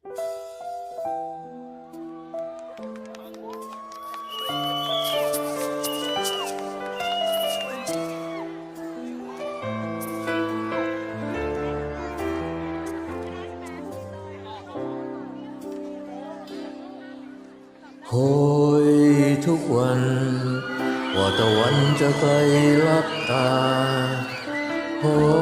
โหยทุกวัน ว่าตะวันจะใกลลับตาโหย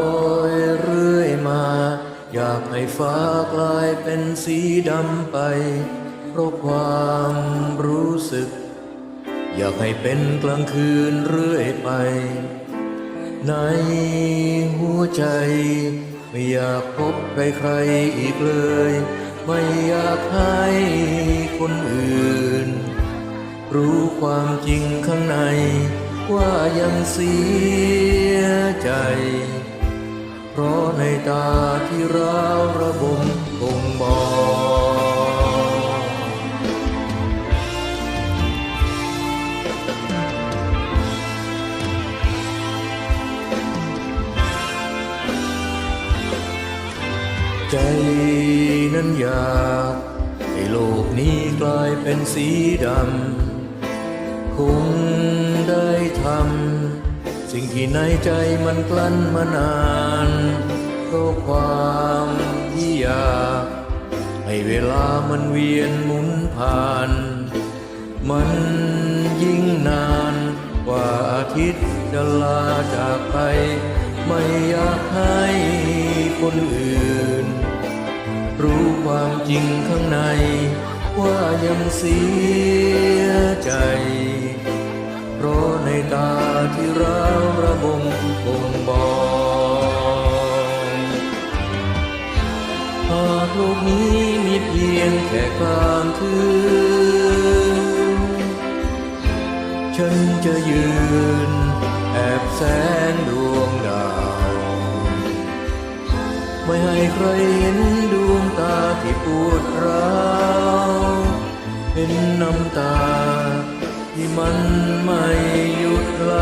ให้ฟ้ากลายเป็นสีดำไป เพราะความรู้สึก อยากให้เป็นกลางคืนเรื่อยไป ในหัวใจ ไม่อยากพบใครใครๆอีกเลย ไม่อยากให้คนอื่น รู้ความจริงข้างใน ว่ายังเสียใจ เพราะในตาที่ร้าวระบมคงบอกใจนั้นอยากให้โลกนี้กลายเป็นสีดำคงได้ทำ สิ่งที่ในใจมันกลั้นมานานเพราะความที่อยากให้เวลามันเวียนหมุนผ่าน มันยิ่งนานกว่าอาทิตย์จะลาจากไป ไม่อยากให้คนอื่น รู้ความจริงข้างใน ว่ายังเสียใจ เพราะในตาที่เรา หากโลกนี้มีเพียงแค่กลางคืน ฉันจะยืนแอบแสงดวงดาว ไม่ให้ใครเห็นดวงตาที่ปวดร้าวเห็นน้ำตาที่มันไม่หยุดไหล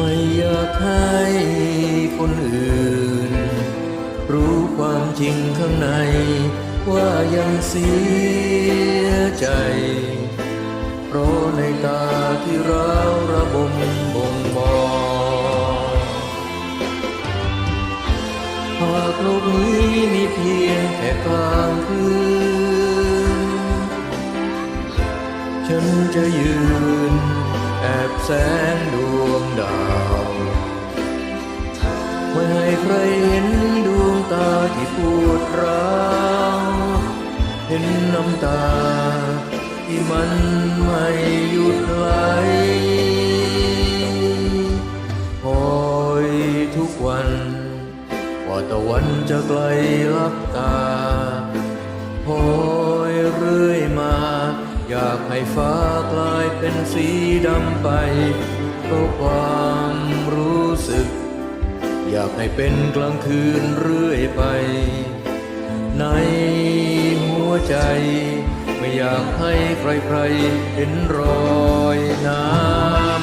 ไม่อยากให้คนอื่น รู้ความจริงข้างใน ว่ายังเสียใจ เพราะในตาที่ร้าวระบมบ่งบอกหากโลกนี้มีเพียงแค่กลางคืน ฉันจะยืน แอบแสงดวงดาว ไม่ให้ใครเห็นดวงตาที่ปวดร้าวเห็นน้ำตาที่มันไม่หยุดไหลคอยทุกวันกว่าตะวันจะไกลลับตาคอยเรื่อยมา อยากให้ฟ้ากลายเป็นสีดำไปก็ความรู้สึก อยากให้เป็นกลางคืนเรื่อยไป ในหัวใจ ไม่อยากให้ใครๆเห็นรอยน้ำ